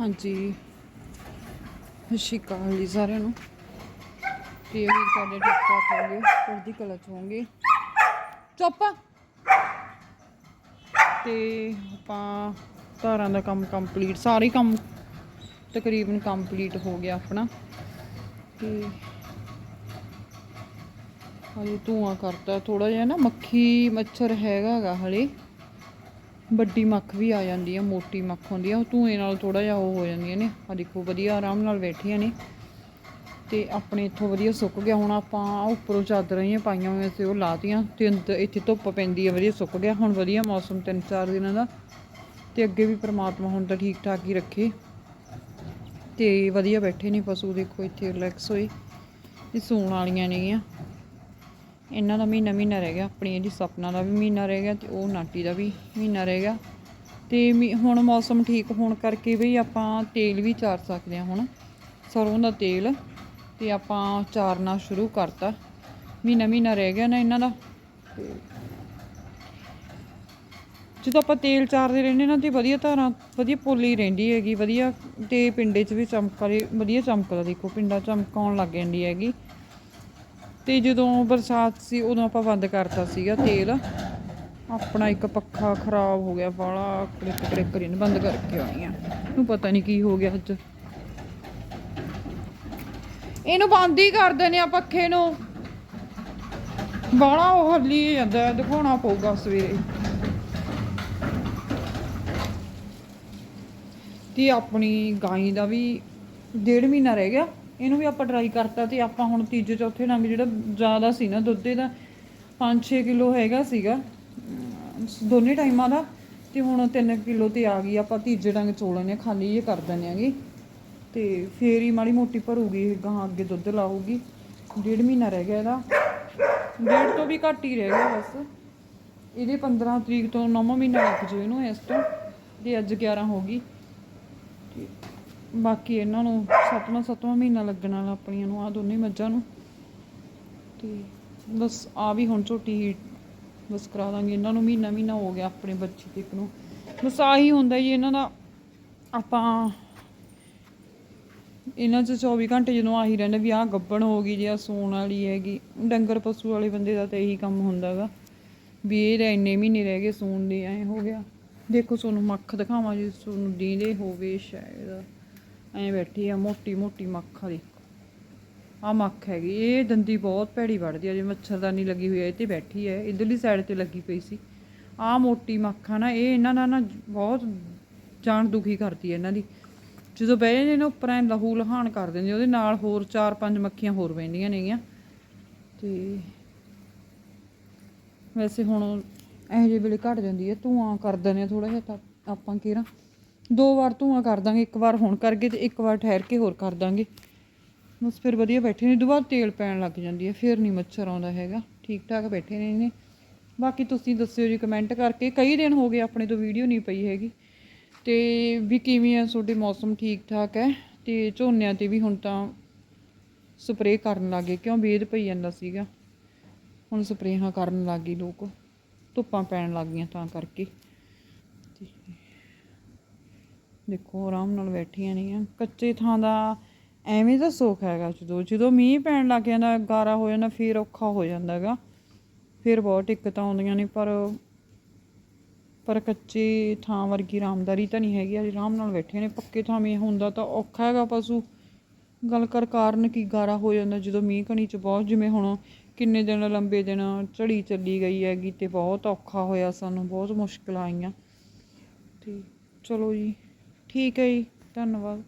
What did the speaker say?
ਹਾਂਜੀ। ਸਤਿ ਸ਼੍ਰੀ ਅਕਾਲ ਜੀ ਸਾਰਿਆਂ ਨੂੰ। ਤੇ ਵੀ ਤੁਹਾਡੇ ਠੀਕ ਠਾਕ ਹੋਗੇ ਚੜ੍ਹਦੀ ਕਲਾ ਚ ਹੋਗੇ ਚੁੱਪ। ਤੇ ਆਪਾਂ ਧਾਰਾਂ ਦਾ ਕੰਮ ਕੰਪਲੀਟ ਸਾਰੇ ਕੰਮ ਤਕਰੀਬਨ ਕੰਪਲੀਟ ਹੋ ਗਿਆ ਆਪਣਾ। ਤੇ ਹਲੇ ਧੂਆਂ ਕਰਤਾ ਥੋੜਾ ਜਿਹਾ ਨਾ ਮੱਖੀ ਮੱਛਰ ਹੈਗਾ ਗਾ ਹਲੇ। ਵੱਡੀ ਮੱਖ ਵੀ ਆ ਜਾਂਦੀ ਆ, ਮੋਟੀ ਮੱਖ ਹੁੰਦੀ ਆ, ਉਹ ਧੂਏ ਨਾਲ ਥੋੜਾ ਜਿਹਾ ਉਹ ਹੋ ਜਾਂਦੀਆਂ ਨੇ ਆ ਦੇਖੋ ਵਧੀਆ ਆਰਾਮ ਨਾਲ ਬੈਠੀਆਂ ਨੇ। ਤੇ ਆਪਣੇ ਇੱਥੋਂ ਵਧੀਆ ਸੁੱਕ ਗਿਆ, ਹੁਣ ਆਪਾਂ ਉੱਪਰੋਂ ਚਾਦਰਾਂ ਹੀ ਪਾਈਆਂ ਹੋਈਆਂ ਸੀ ਉਹ ਲਾਤੀਆਂ, ਤੇ ਅੰਦਰ ਇੱਥੇ ਧੁੱਪ ਪੈਂਦੀ ਹੈ ਵਧੀਆ ਸੁੱਕ ਗਿਆ। ਹੁਣ ਵਧੀਆ ਮੌਸਮ ਤਿੰਨ ਚਾਰ ਦਿਨਾਂ ਦਾ, ਤੇ ਅੱਗੇ ਵੀ ਪ੍ਰਮਾਤਮਾ ਹੁਣ ਤਾਂ ਠੀਕ ਠਾਕ ਹੀ ਰੱਖੇ। ਤੇ ਵਧੀਆ ਬੈਠੇ ਨੇ ਪਸ਼ੂ, ਦੇਖੋ ਇੱਥੇ ਰਿਲੈਕਸ ਹੋਏ। ਇਹ ਸੌਣ ਵਾਲੀਆਂ ਨੇਗੀਆਂ ਇਹਨਾਂ ਦਾ ਮਹੀਨਾ ਮਹੀਨਾ ਰਹਿ ਗਿਆ ਆਪਣੀ ਇਹਦੀ ਸਪਨਾ ਦਾ ਵੀ ਮਹੀਨਾ ਰਹਿ ਗਿਆ ਤੇ ਉਹ ਨਾਟੀ ਦਾ ਵੀ ਮਹੀਨਾ ਰਹਿ ਗਿਆ। ਤੇ ਮੀ- ਹੁਣ ਮੌਸਮ ਠੀਕ ਹੋਣ ਕਰਕੇ ਵੀ ਆਪਾਂ ਤੇਲ ਵੀ ਚਾਰ ਸਕਦੇ ਹਾਂ ਹੁਣ, ਸਰੋਂ ਦਾ ਤੇਲ ਤੇ ਆਪਾਂ ਚਾਰਨਾ ਸ਼ੁਰੂ ਕਰਤਾ। ਮਹੀਨਾ ਮਹੀਨਾ ਰਹਿ ਗਿਆ ਨਾ ਇਹਨਾਂ ਦਾ। ਜਦੋਂ ਆਪਾਂ ਤੇਲ ਚਾਰਦੇ ਰਹਿੰਦੇ ਨਾ ਤੇ ਵਧੀਆ ਧਾਰਾਂ, ਵਧੀਆ ਪੋਲੀ ਰਹਿੰਦੀ ਹੈਗੀ, ਵਧੀਆ ਤੇ ਪਿੰਡੇ 'ਚ ਵੀ ਚਮਕਦੇ ਵਧੀਆ ਚਮਕਦਾ ਦੇਖੋ, ਪਿੰਡਾਂ 'ਚ ਚਮਕਾਉਣ ਲੱਗ ਜਾਂਦੀ ਹੈਗੀ। ਤੇ ਜਦੋਂ ਬਰਸਾਤ ਸੀ, ਉਦੋਂ ਆਪਾਂ ਬੰਦ ਕਰਤਾ ਸੀਗਾ ਤੇਲ। ਆਪਣਾ ਇੱਕ ਪੱਖਾ ਖਰਾਬ ਹੋ ਗਿਆ ਬਾਲਾ ਕੜਿਕ ਕੜਿਕ ਕਰੀ ਬੰਦ ਕਰਕੇ ਆਉਣੀ ਆ। ਨੂੰ ਪਤਾ ਨਹੀਂ ਕੀ ਹੋ ਗਿਆ ਅੱਜ। ਇਹਨੂੰ ਬੰਦ ਹੀ ਕਰ ਦਿੰਦੇ ਆ ਪੱਖੇ ਨੂੰ। ਬਾਲਾ ਉਹ ਹੱਲੀ ਜਾਂਦਾ, ਦਿਖਾਉਣਾ ਪਊਗਾ ਸਵੇਰੇ। ਤੇ ਆਪਣੀ ਗਾਈ ਦਾ ਵੀ ਡੇਢ ਮਹੀਨਾ ਰਹਿ ਗਿਆ। ਇਹਨੂੰ ਵੀ ਆਪਾਂ ਟਰਾਈ ਕਰਤਾ ਤੇ ਆਪਾਂ ਹੁਣ ਤੀਜੇ, ਚੌਥੇ ਨੰਗ ਜਿਹੜਾ ਜ਼ਿਆਦਾ ਸੀ ਨਾ ਦੁੱਧ, ਇਹਦਾ 5-6 ਕਿਲੋ ਹੈਗਾ ਸੀਗਾ। ਦੋਨੇ ਟਾਈਮਾਂ ਦਾ ਤੇ ਹੁਣ 3 ਕਿਲੋ ਤੇ ਆ ਗਈ। ਆਪਾਂ ਤੀਜੇ ਡੰਗ ਚੋਲਣੇ ਖਾਲੀ ਇਹ ਕਰ ਦਿੰਦੇ ਆਂਗੇ ਤੇ ਫੇਰ ਹੀ ਮਾੜੀ ਮੋਟੀ ਭਰੂਗੀ, ਇਹ ਗਾਂ ਅੱਗੇ ਦੁੱਧ ਲਾਊਗੀ। ਡੇਢ ਮਹੀਨਾ ਰਹਿ ਗਿਆ ਇਹਦਾ। ਡੇਢ ਤੋਂ ਵੀ ਘੱਟ ਹੀ ਰਹਿ ਗਿਆ ਬਸ। ਇਹਦੇ 15 ਤਰੀਕ ਤੋਂ 9ਵਾਂ ਮਹੀਨਾ ਲੱਗ ਜਾਊ ਇਹਨੂੰ ਇਸ ਤੋਂ। ਤੇ ਅੱਜ 11 ਹੋ ਗਈ। ਤੇ ਬਾਕੀ ਇਹਨਾਂ ਨੂੰ ਸੱਤਵਾਂ ਸੱਤਵਾਂ ਮਹੀਨਾ ਲੱਗਣ ਵਾਲਾ ਆਪਣੀਆਂ ਨੂੰ ਆ ਦੋਨੇ ਮੱਝਾਂ ਨੂੰ। ਤੇ ਬਸ ਆ ਵੀ ਹੁਣ ਝੋਟੀ ਹੀ ਬਸ ਕਰਾ ਦਾਂਗੇ। ਇਹਨਾਂ ਨੂੰ ਮਹੀਨਾ ਮਹੀਨਾ ਹੋ ਗਿਆ ਆਪਣੇ ਬੱਚੇ ਤੱਕ ਨੂੰ। ਬਸ ਆਹੀ ਹੁੰਦਾ ਜੀ, ਇਹਨਾਂ ਦਾ ਆਪਾਂ ਇਹਨਾਂ 'ਚ 24 ਘੰਟੇ ਜਦੋਂ ਆਹੀ ਰਹਿੰਦੇ ਵੀ ਆਹ ਗੱਬਣ ਹੋ ਗਈ ਜਾਂ ਸੂਣ ਵਾਲੀ ਹੈਗੀ। ਡੰਗਰ ਪਸ਼ੂ ਵਾਲੇ ਬੰਦੇ ਦਾ ਤਾਂ ਇਹੀ ਕੰਮ ਹੁੰਦਾਗਾ ਵੀ ਇਹ ਤਾਂ ਇੰਨੇ ਮਹੀਨੇ ਰਹਿ ਗਏ, ਸੂਣ ਦੇ ਐ ਹੋ ਗਿਆ। ਦੇਖੋ ਤੁਹਾਨੂੰ ਮੱਖ ਦਿਖਾਵਾਂ ਜੀ ਤੁਹਾਨੂੰ ਦੀਂਦੇ ਹੋਵੇ ਸ਼ਾਇਦ। ਐ ਬੈਠੀ ਆ, ਮੋਟੀ ਮੋਟੀ ਮੱਖ ਆ ਦੇਖੋ ਆ ਮੱਖ ਹੈਗੀ, ਇਹ ਦੰਦੀ ਬਹੁਤ ਭੈੜੀ ਵੜਦੀ ਆ, ਜੇ ਮੱਛਰਦਾਨੀ ਲੱਗੀ ਹੋਈ ਹੈ ਇਹ ਤੇ ਬੈਠੀ ਹੈ ਇਧਰਲੀ ਸਾਈਡ ਤੇ ਲੱਗੀ ਪਈ ਸੀ। ਆ ਮੋਟੀ ਮੱਖ ਆ ਨਾ, ਇਹ ਇਹਨਾਂ ਦਾ ਨਾ ਬਹੁਤ ਜਾਨ ਦੁਖੀ ਕਰਦੀ ਹੈ ਇਹਨਾਂ ਦੀ। ਜਦੋਂ ਬਹਿ ਜਾਂਦੇ ਨੇ, ਉੱਪਰ ਐ ਲਹੂ ਲਹਾਨ ਕਰ ਦਿੰਦੇ ਉਹਦੇ ਨਾਲ ਹੋਰ ਚਾਰ ਪੰਜ ਮੱਖੀਆਂ ਹੋਰ ਬੈਂਦੀਆਂ ਨੇਗੀਆਂ। ਤੇ ਵੈਸੇ ਹੁਣ ਇਹੋ ਜਿਹੇ ਵੇਲੇ ਘਟ ਜਾਂਦੀ ਹੈ ਧੂਆਂ ਕਰ ਦਿੰਦੇ ਥੋੜਾ ਜਿਹਾ ਤਾਂ ਆਪਾਂ ਕਿਹੜਾ ਦੋ ਵਾਰ ਧੂਆਂ ਕਰ ਦਾਂਗੇ, ਇੱਕ ਵਾਰ ਹੁਣ ਕਰਕੇ ਤੇ ਇੱਕ ਵਾਰ ਠਹਿਰ ਕੇ ਹੋਰ ਕਰ ਦਾਂਗੇ। ਬਸ ਫਿਰ ਵਧੀਆ ਬੈਠੇ ਨੇ, ਦੁਬਾਰਾ ਤੇਲ ਪੈਣ ਲੱਗ ਜਾਂਦੀ ਹੈ, ਫਿਰ ਨਹੀਂ ਮੱਛਰ ਆਉਂਦਾ ਹੈਗਾ। ਠੀਕ ਠਾਕ ਬੈਠੇ ਨੇ ਇਹਨੇ। ਬਾਕੀ ਤੁਸੀਂ ਦੱਸਿਓ ਜੀ ਕਮੈਂਟ ਕਰਕੇ। ਕਈ ਦਿਨ ਹੋ ਗਏ ਆਪਣੇ ਤੋਂ ਵੀਡੀਓ ਨਹੀਂ ਪਈ ਹੈਗੀ। ਤੇ ਵੀ ਕਿਵੇਂ ਆ, ਤੁਹਾਡੇ ਮੌਸਮ ਠੀਕ ਠਾਕ ਹੈ? ਤੇ ਝੋਨਿਆਂ ਤੇ ਵੀ ਹੁਣ ਤਾਂ ਸਪਰੇਅ ਕਰਨ ਲੱਗੇ। ਕਿਉਂ ਵੇਦ ਪਈ ਜਾਂਦਾ ਸੀਗਾ। ਹੁਣ ਸਪਰੇਹਾਂ ਕਰਨ ਲੱਗ ਗਏ ਲੋਕ। ਧੁੱਪਾਂ ਪੈਣ ਲੱਗ ਗਈਆਂ ਤਾਂ ਕਰਕੇ। ਦੇਖੋ ਆਰਾਮ ਨਾਲ ਬੈਠੀਆਂ ਨੇਗੀਆਂ ਕੱਚੇ ਥਾਂ ਦਾ ਐਵੇਂ ਦਾ ਸੁੱਖ ਹੈਗਾ ਜਦੋਂ ਜਦੋਂ ਮੀਂਹ ਪੈਣ ਲੱਗ ਜਾਂਦਾ, ਗਾਰਾ ਹੋ ਜਾਂਦਾ, ਫਿਰ ਔਖਾ ਹੋ ਜਾਂਦਾ ਹੈਗਾ। ਫਿਰ ਬਹੁਤ ਦਿੱਕਤਾਂ ਆਉਂਦੀਆਂ ਨੇ, ਪਰ ਪਰ ਕੱਚੇ ਥਾਂ ਵਰਗੀ ਆਰਾਮਦਾਰੀ ਤਾਂ ਨਹੀਂ ਹੈਗੀ। ਅੱਜ ਆਰਾਮ ਨਾਲ ਬੈਠੇ ਨੇ, ਪੱਕੇ ਥਾਂ ਮੀਂਹ ਹੁੰਦਾ ਤਾਂ ਔਖਾ ਹੈਗਾ ਪਸ਼ੂ। ਗੱਲ ਕਰ ਕਾਰਨ ਕੀ ਗਾਰਾ ਹੋ ਜਾਂਦਾ, ਜਦੋਂ ਮੀਂਹ ਕਣੀ ਚ ਬਹੁਤ, ਜਿਵੇਂ ਹੁਣ ਕਿੰਨੇ ਦਿਨ ਲੰਬੇ ਦਿਨ ਝੜੀ ਚੱਲੀ ਗਈ ਹੈਗੀ ਤੇ ਬਹੁਤ ਔਖਾ ਹੋਇਆ ਸਾਨੂੰ, ਬਹੁਤ ਮੁਸ਼ਕਲ ਆਈਆਂ। ਤੇ ਚਲੋ ਜੀ। ਠੀਕ ਹੈ ਜੀ ਧੰਨਵਾਦ।